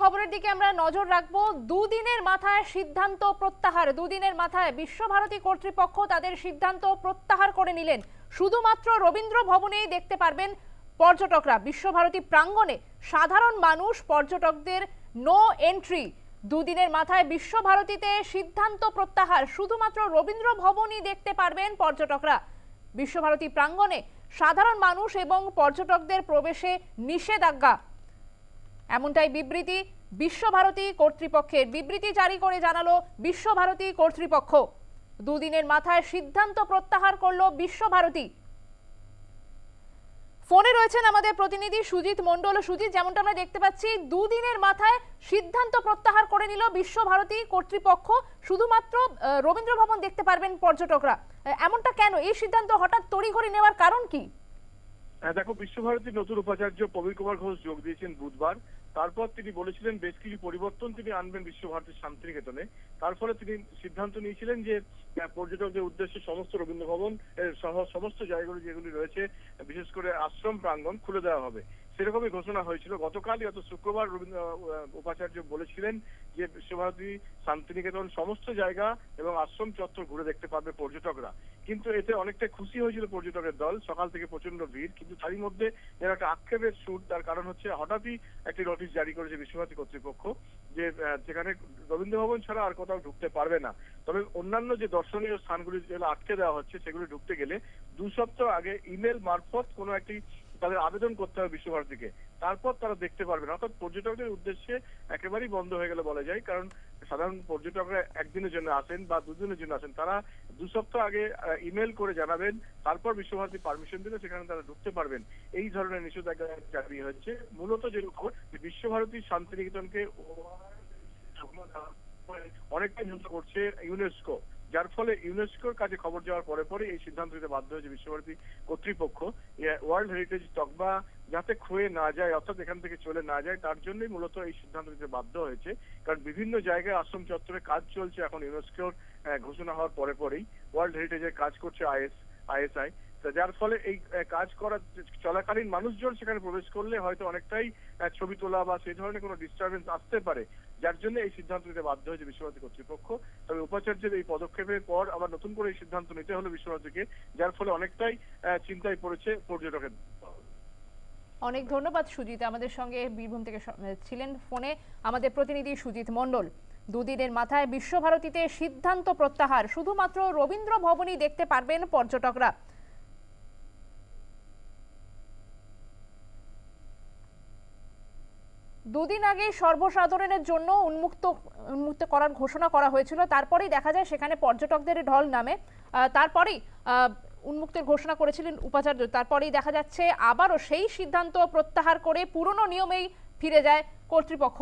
খবরের দিকে আমরা নজর রাখব। দুদিনের মাথায় সিদ্ধান্ত প্রত্যাহার। দুদিনের মাথায় বিশ্বভারতী কর্তৃপক্ষ তাদের সিদ্ধান্ত প্রত্যাহার করে নিলেন। শুধুমাত্র রবীন্দ্র ভবনেই দেখতে পারবেন পর্যটকরা। বিশ্বভারতী প্রাঙ্গণে সাধারণ মানুষ, পর্যটকদের নো এন্ট্রি দুদিনের মাথায় বিশ্বভারতীতে সিদ্ধান্ত প্রত্যাহার। শুধুমাত্র রবীন্দ্র ভবনই দেখতে পারবেন পর্যটকরা। বিশ্বভারতী প্রাঙ্গণে সাধারণ মানুষ এবং পর্যটকদের প্রবেশে নিষেধাজ্ঞা। এমনটাই বিবৃতি বিশ্বভারতী কর্তৃপক্ষের। বিবৃতি জারি করে জানালো বিশ্বভারতী কর্তৃপক্ষ। দুদিনের মাথায় সিদ্ধান্ত প্রত্যাহার করল বিশ্বভারতী। ফোনে রয়েছেন আমাদের প্রতিনিধি সুজিত মণ্ডল। সুজিত, যেমনটা আমরা দেখতে পাচ্ছি, দুদিনের মাথায় সিদ্ধান্ত প্রত্যাহার করে নিল বিশ্বভারতী কর্তৃপক্ষ। শুধুমাত্র রবীন্দ্র ভবন দেখতে পারবেন পর্যটকরা। এমনটা কেন? এই সিদ্ধান্ত হঠাৎ তড়িঘড়ি নেওয়ার কারণ কি? হ্যাঁ, দেখো বিশ্বভারতীর নতুন উপাচার্য প্রবীর কুমার ঘোষ যোগ দিয়েছেন বুধবার। তারপর তিনি বলেছিলেন বেশ কিছু পরিবর্তন তিনি আনবেন বিশ্বভারতীর শান্তিনিকেতনে তার ফলে তিনি সিদ্ধান্ত নিয়েছিলেন যে পর্যটকদের উদ্দেশ্যে সমস্ত রবীন্দ্র ভবন সহ সমস্ত জায়গাগুলো যেগুলি রয়েছে বিশেষ করে আশ্রম প্রাঙ্গন খুলে দেওয়া হবে। সেরকমই ঘোষণা হয়েছিল। গতকালই গত শুক্রবার রবীন্দ্র উপাচার্য বলেছিলেন যে বিশ্বভারতী, শান্তিনিকেতন সমস্ত জায়গা এবং আশ্রম চত্বর ঘুরে দেখতে পারবে পর্যটকরা। কিন্তু এতে অনেকটা খুশি হয়েছিল পর্যটকের দল। সকাল থেকে প্রচণ্ড ভিড়। কিন্তু তারই মধ্যে যেন একটা আক্ষেপের সুর, তার কারণ হচ্ছে হঠাৎই একটি নোটিশ জারি করেছে বিশ্বভারতী কর্তৃপক্ষ যে যেখানে রবীন্দ্র ভবন ছাড়া আর কোথাও ঢুকতে পারবে না। তবে অন্যান্য যে দর্শনীয় স্থানগুলি যেগুলো আটকে দেওয়া হচ্ছে, সেগুলি ঢুকতে গেলে দু সপ্তাহ আগে ইমেল মারফত কোনো একটি তাদের আবেদন করতে হবে বিশ্বভারতীকে তারপর তারা দেখতে পারবেন। অর্থাৎ পর্যটকদের উদ্দেশ্যে একেবারেই বন্ধ হয়ে গেলে বলা যায়। কারণ সাধারণ পর্যটকরা একদিনের জন্য আসেন বা দুদিনের জন্য আসেন। তারা দু সপ্তাহ আগে ইমেল করে জানাবেন। তারপর বিশ্বভারতী পারমিশন দিলে সেখানে তারা ঢুকতে পারবেন। এই ধরনের নিষেধাজ্ঞা জারি হচ্ছে মূলত যে খবর বিশ্বভারতী শান্তিনিকেতনকে অনেকটাই যুদ্ধ করছে ইউনেস্কো যার ফলে ইউনেস্কোর কাছে খবর যাওয়ার পরে পরে এই সিদ্ধান্ত নিতে বাধ্য হয়েছে বিশ্বভারতী কর্তৃপক্ষ। ওয়ার্ল্ড হেরিটেজ তকবা যাতে খুয়ে না যায়, অর্থাৎ এখান থেকে চলে না যায়, তার জন্যই মূলত এই সিদ্ধান্ত নিতে বাধ্য হয়েছে। কারণ বিভিন্ন জায়গায় আশ্রম চত্বরে কাজ চলছে এখন ইউনেস্কোর ঘোষণা হওয়ার পরে পরেই। ওয়ার্ল্ড হেরিটেজের কাজ করছে আইএস, আইএসআই। যার ফলে এই কাজ করার, চলাকালীন মানুষজন সেখানে প্রবেশ করলে হয়তো অনেকটাই ছবি তোলা বা সেই ধরনের কোনো ডিস্টারবেন্স আসতে পারে। যার জন্য এই সিদ্ধান্ত নিতে বাধ্য হয়েছে বিশ্বভারতী কর্তৃপক্ষ। তবে উপাচার্যের এই পদক্ষেপের পর আবার নতুন করে এই সিদ্ধান্ত নিতে হলো বিশ্বভারতীকে, যার ফলে অনেকটাই চিন্তায় পড়েছে পর্যটকের অনেক ধন্যবাদ সুজিত আমাদের সঙ্গে, বীরভূম থেকে ছিলেন ফোনে আমাদের প্রতিনিধি সুজিত মণ্ডল। দুদিনের মাথায় বিশ্বভারতীতে সিদ্ধান্ত প্রত্যাহার, শুধুমাত্র রবীন্দ্র ভবনই দেখতে পারবেন পর্যটকরা। দুদিন আগে সর্বসাধারণের জন্য উন্মুক্ত উন্মুক্ত করার ঘোষণা করা হয়েছিল। তারপরেই দেখা যায় সেখানে পর্যটকদের ঢল নামে। তারপরেই উন্মুক্তের ঘোষণা করেছিলেন উপাচার্য। তারপরেই দেখা যাচ্ছে আবারও সেই সিদ্ধান্ত প্রত্যাহার করে পুরনো নিয়মেই ফিরে যায় কর্তৃপক্ষ।